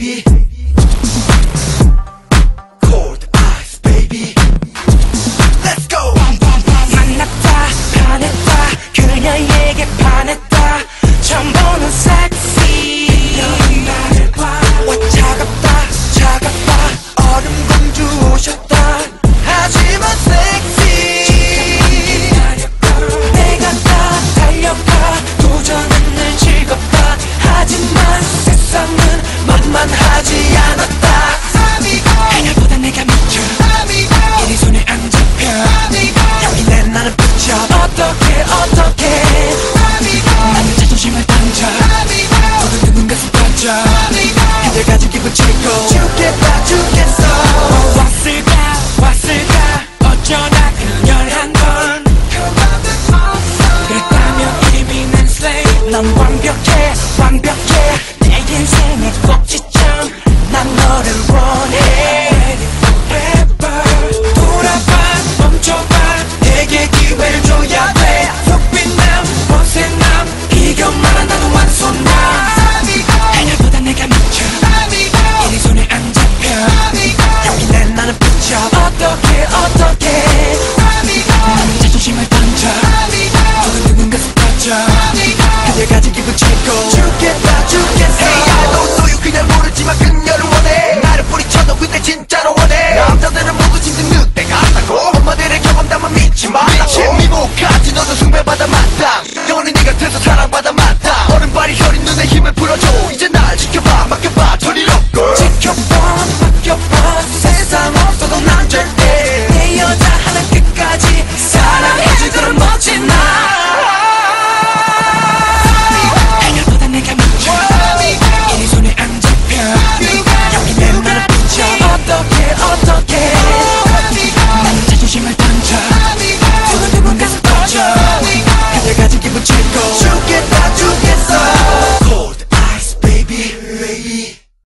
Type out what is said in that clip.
baby. 넌 완벽해 완벽해. 내 인생의 꼭지점. 난 너를 원해. Forever 돌아봐 멈춰봐. 내게 기회를 줘야 돼. 흑빛남 벗새남. 이겨만한 나는 완손남 해녀보다 내가 미쳐. 이 손에 안 잡혀 여기 내 나는 붙여. 어떻게 어떻게. 자존심을